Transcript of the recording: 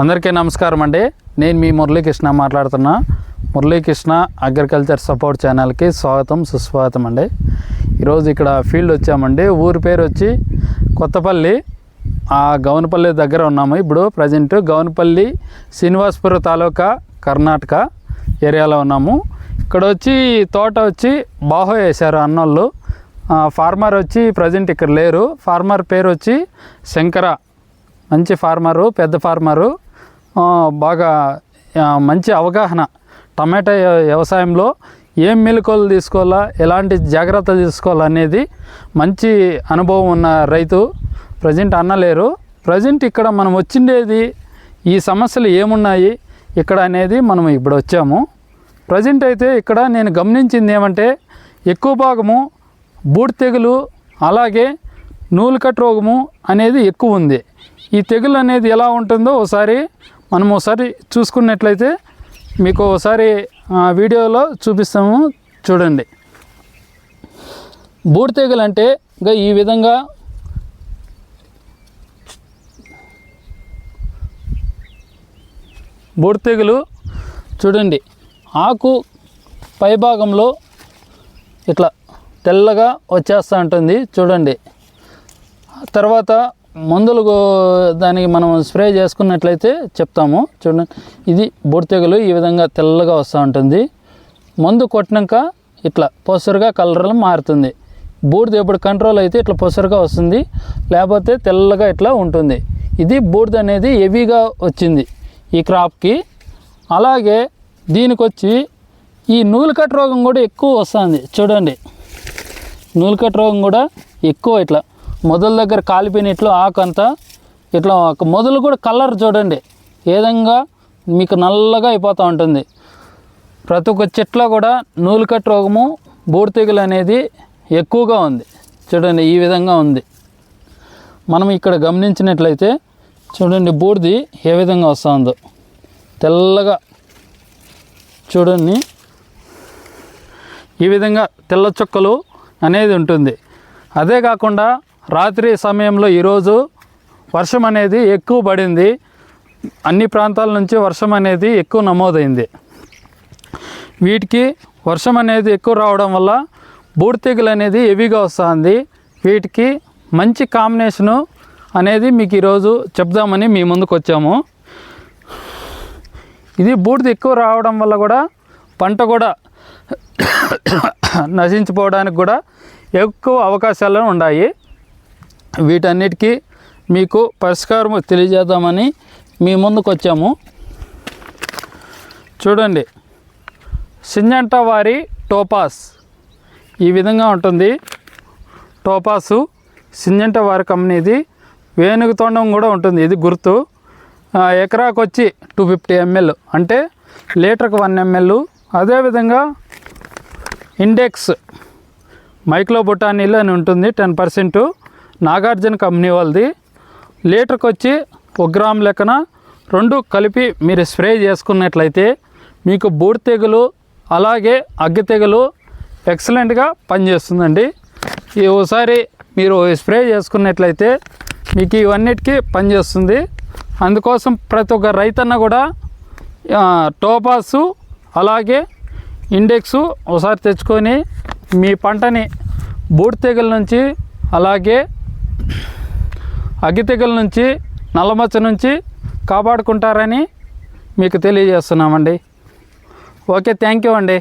అందరికీ నమస్కారం అండి. నేను మీ మురళీకృష్ణ మాట్లాడుతున్నా. మురళీకృష్ణ అగ్రికల్చర్ సపోర్ట్ ఛానల్కి స్వాగతం సుస్వాగతం అండి. ఈరోజు ఇక్కడ ఫీల్డ్ వచ్చామండి. ఊరి పేరు వచ్చి కొత్తపల్లి. ఆ గౌనపల్లి దగ్గర ఉన్నాము. ఇప్పుడు ప్రజెంట్ గౌనపల్లి శ్రీనివాసపుర తాలూకా కర్ణాటక ఏరియాలో ఉన్నాము. ఇక్కడ వచ్చి తోట వచ్చి బాహో వేశారు అన్నోళ్ళు. ఫార్మర్ వచ్చి ప్రజెంట్ ఇక్కడ లేరు. ఫార్మర్ పేరు వచ్చి శంకర. మంచి ఫార్మరు పెద్ద ఫార్మరు. బాగా మంచి అవగాహన. టమాటా వ్యవసాయంలో ఏం మెలకువలు తీసుకోవాలా ఎలాంటి జాగ్రత్తలు తీసుకోవాలా అనేది మంచి అనుభవం ఉన్న రైతు ప్రజెంట్ అన్నలేరు ప్రజెంట్ ఇక్కడ మనం వచ్చిండేది ఈ సమస్యలు ఏమున్నాయి ఇక్కడ అనేది మనం ఇప్పుడు వచ్చాము. ప్రజెంట్ అయితే ఇక్కడ నేను గమనించింది ఏమంటే ఎక్కువ భాగము బూడి తెగులు అలాగే నూలుకట్ రోగము అనేది ఎక్కువ ఉంది. ఈ తెగులు అనేది ఎలా ఉంటుందో ఒకసారి మనం ఒకసారి చూసుకున్నట్లయితే మీకు ఒకసారి ఆ, వీడియోలో చూపిస్తాము. చూడండి. బూడి తెగులు అంటే ఇంకా ఈ విధంగా బూడి తెగులు చూడండి. ఆకు పైభాగంలో ఇట్లా తెల్లగా వచ్చేస్తూ ఉంటుంది. చూడండి. తర్వాత మందులు దానికి మనం స్ప్రే చేసుకున్నట్లయితే చెప్తాము. చూడండి ఇది బొడితెగలు ఈ విధంగా తెల్లగా వస్తూ ఉంటుంది. మందు కొట్టినాక ఇట్లా పొసరుగా కలర్లో మారుతుంది. బూడిద ఎప్పుడు కంట్రోల్ అయితే ఇట్లా పొసరుగా వస్తుంది. లేకపోతే తెల్లగా ఇట్లా ఉంటుంది. ఇది బూడిద అనేది హెవీగా వచ్చింది ఈ క్రాప్కి అలాగే దీనికి వచ్చి ఈ నూలుకట్ రోగం కూడా ఎక్కువ వస్తుంది. చూడండి నూలుకట్ రోగం కూడా ఎక్కువ ఇట్లా మొదల దగ్గర కాలిపోయిన ఇట్లా ఆకు అంతా ఇట్లా మొదలు కూడా కలర్ చూడండి. ఏ విధంగా మీకు నల్లగా అయిపోతూ ఉంటుంది. ప్రతి ఒక్క చెట్లో కూడా నూలుకట్ రోగము బూడితెగులు అనేది ఎక్కువగా ఉంది. చూడండి ఈ విధంగా ఉంది. మనం ఇక్కడ గమనించినట్లయితే చూడండి బూడిది ఏ విధంగా వస్తుందో. తెల్లగా చూడండి. ఈ విధంగా తెల్ల చుక్కలు అనేది ఉంటుంది. అదే కాకుండా రాత్రి సమయంలో ఈరోజు వర్షం అనేది ఎక్కువ పడింది. అన్ని ప్రాంతాల నుంచి వర్షం అనేది ఎక్కువ నమోదైంది. వీటికి వర్షం అనేది ఎక్కువ రావడం వల్ల బూడితెగులు అనేది హెవీగా వస్తుంది. వీటికి మంచి కాంబినేషను అనేది మీకు ఈరోజు చెప్దామని మీ ముందుకు వచ్చాము. ఇది బూడిద ఎక్కువ రావడం వల్ల కూడా పంట కూడా నశించిపోవడానికి కూడా ఎక్కువ అవకాశాలు ఉన్నాయి. వీటన్నిటికీ మీకు పరిష్కారం తెలియజేద్దామని మీ ముందుకు వచ్చాము చూడండి. సింజంట వారి టోపాస్. ఈ విధంగా ఉంటుంది. టోపాసు సింజంట వారి కంపెనీది వేణుగు తొండం కూడా ఉంటుంది. ఇది గుర్తు. ఎకరాకు వచ్చి టూ ఫిఫ్టీ ఎంఎల్ అంటే లీటర్కి వన్ ఎంఎల్ అదేవిధంగా ఇండెక్స్ మైక్లో అని ఉంటుంది. టెన్ పర్సెంటు నాగార్జున కంపెనీ వాళ్ళది. లీటర్కి వచ్చి ఒక గ్రామ్ లెక్కన రెండు కలిపి మీరు స్ప్రే చేసుకున్నట్లయితే మీకు బూడి తెగులు అలాగే అగ్గి తెగులు ఎక్సలెంట్గా పనిచేస్తుందండి. ఈ ఒకసారి మీరు స్ప్రే చేసుకున్నట్లయితే మీకు ఇవన్నిటికీ పనిచేస్తుంది. అందుకోసం ప్రతి ఒక్క రైతన్న కూడా టోపాసు అలాగే ఇండెక్సు ఒకసారి తెచ్చుకొని మీ పంటని బూడి తెగుల నుంచి అలాగే అగ్గి తెగుల నుంచి నల్లమచ్చ నుంచి కాపాడుకుంటారని మీకు తెలియజేస్తున్నామండి. ఓకే థ్యాంక్ యూ అండి.